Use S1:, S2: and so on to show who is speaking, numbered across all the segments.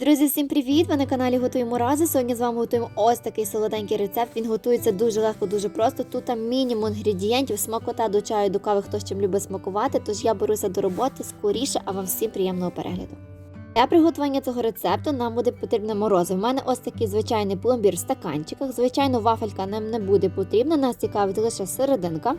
S1: Друзі, всім привіт! Ви на каналі Готуємо Рази. Сьогодні з вами готуємо ось такий солоденький рецепт. Він готується дуже легко, дуже просто. Тут там мінімум інгредієнтів, смакота до чаю, до кави, хто з чим любить смакувати. Тож я беруся до роботи скоріше, а вам всім приємного перегляду. Для приготування цього рецепту нам буде потрібне морозиво. У мене ось такий звичайний пломбір в стаканчиках. Звичайно, вафелька нам не буде потрібна, нас цікавить лише серединка.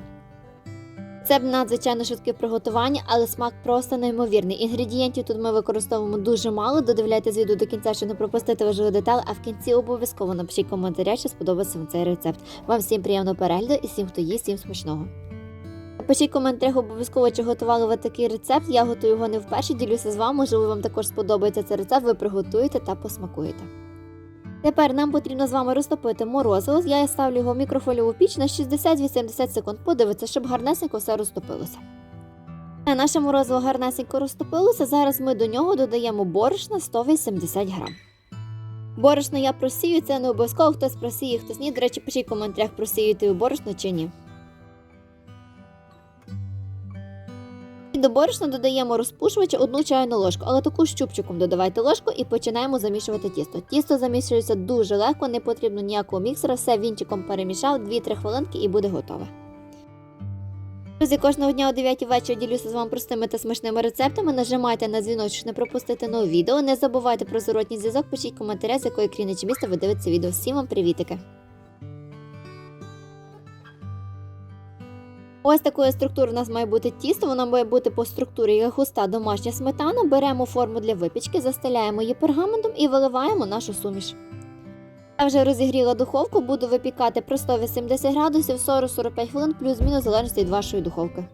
S1: Це б надзвичайно швидке приготування, але смак просто неймовірний. Інгредієнтів тут ми використовуємо дуже мало. Додивляйтесь відео до кінця, щоб не пропустити важливі деталі, а в кінці обов'язково напишіть коментаря, що сподобається вам цей рецепт. Вам всім приємного перегляду і всім, хто їсть, всім смачного. Пишіть в коментарях обов'язково, чи готували ви такий рецепт. Я готую його не вперше, ділюся з вами. Можливо, вам також сподобається цей рецепт, ви приготуєте та посмакуєте. Тепер нам потрібно з вами розтопити морозиво. Я ставлю його в мікрофольову піч на 60-80 секунд. Подивитися, щоб гарнесенько все розтопилося. А Наше морозиво гарнесенько розтопилося. Зараз ми до нього додаємо борошна 180 грам. Борошно я просію, це не обов'язково хтось просіє, хтось ні. До речі, пишіть в коментарях, просіюєте ви борошно чи ні. До борошна додаємо розпушувача одну чайну ложку, але таку щупчиком додавайте ложку і починаємо замішувати тісто. Тісто замішується дуже легко, не потрібно ніякого міксера, все вінчиком перемішав 2-3 хвилинки і буде готове. Друзі, кожного дня о 9 вечора ділюся з вами простими та смачними рецептами. Нажимайте на дзвіночок, щоб не пропустити нове відео. Не забувайте про зворотній зв'язок, пишіть коментаря, з якої країни чи міста ви дивитеся відео. Всім вам привітики! Ось такої структури у нас має бути тісто, воно має бути по структурі як густа домашня сметана. Беремо форму для випічки, застеляємо її пергаментом і виливаємо нашу суміш. Я вже розігріла духовку, буду випікати при 180 градусів 40-45 хвилин, плюс-мінус залежності від вашої духовки.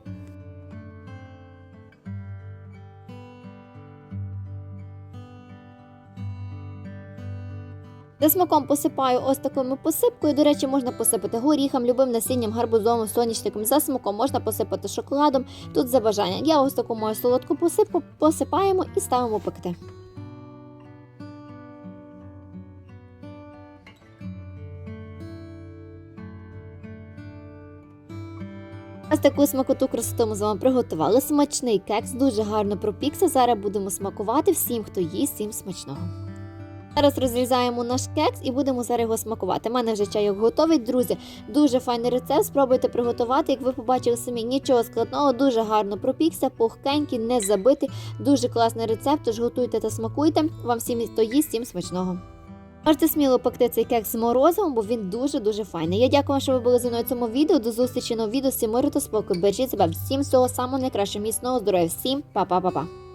S1: Смаком посипаю ось такою посипкою. До речі, можна посипати горіхом, любим насінням, гарбузом, сонячником. За смаком можна посипати шоколадом. Тут за бажанням. Я ось таку мою солодку посипку посипаємо і ставимо пекти. Ось таку смакоту красоту ми з вами приготували. Смачний кекс, дуже гарно пропікся. Зараз будемо смакувати всім, хто їсть, всім смачного. Зараз розрізаємо наш кекс і будемо зараз його смакувати. У мене вже чайок готовий, друзі. Дуже файний рецепт. Спробуйте приготувати. Як ви побачили самі, нічого складного, дуже гарно пропікся, пухкенький, не забитий. Дуже класний рецепт. Тож готуйте та смакуйте. Вам всім хто їсть, всім смачного. Можете сміло пекти цей кекс з морозивом, бо він дуже-дуже файний. Я дякую вам, що ви були зі мною в цьому відео. До зустрічі на відео. Всім миру та спокою. Бережіть себе. Всім всього самого найкращого, міцного здоров'я. Всім па-па-па-па.